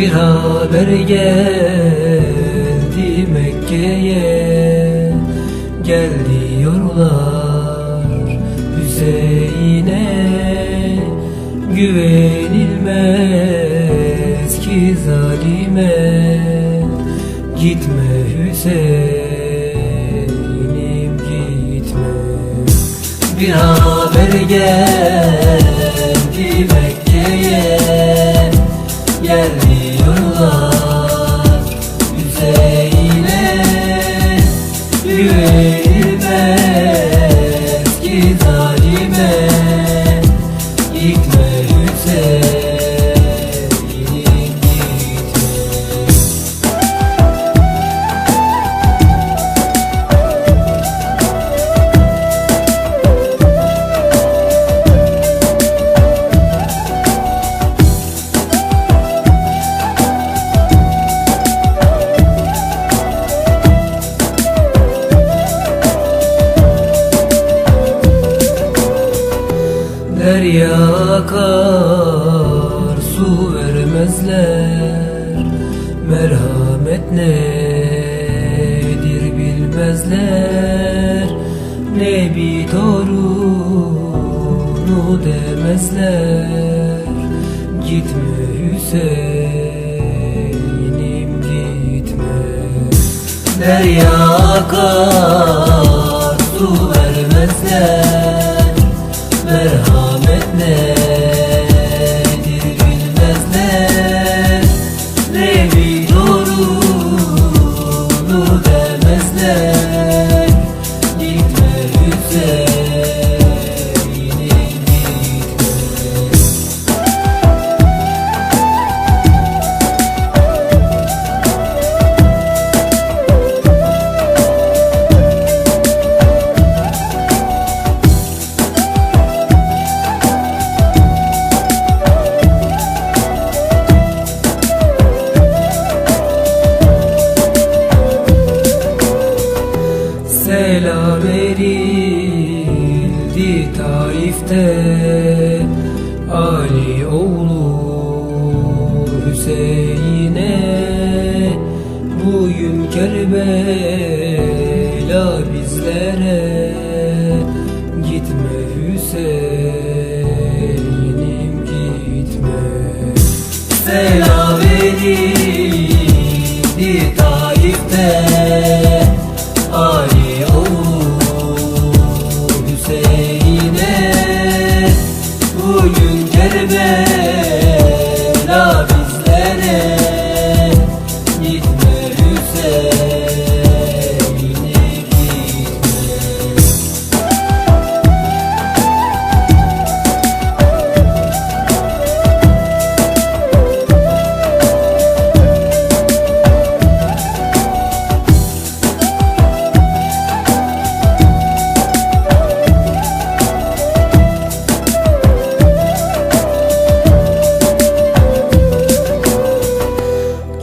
Beraber geldi Mekke'ye. Gel diyorlar Hüseyin'e Güvenilmez ki zalime. Gitme Hüseyin'im gitme. Bir haber geldi Derya akar su vermezler. Merhamet nedir bilmezler. Nebi torunu demezler. Gitme Hüseyin'im gitme. Derya akar su vermezler Selam verildi Taif'te. Ali oğlu Hüseyin'e Bugün Kerbela bizlere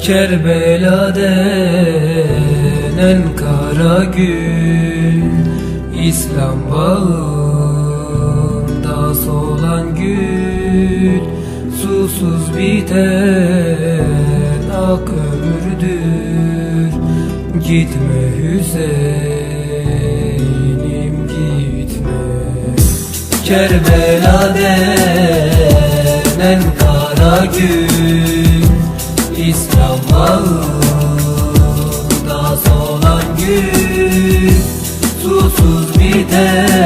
Kerbela denen kara gün İslam bağında solan gül Susuz biten ak ömürdür. Gitme Hüseyin'im gitme. Kerbela denen kara gün İslam bağında solan gün Susuz biter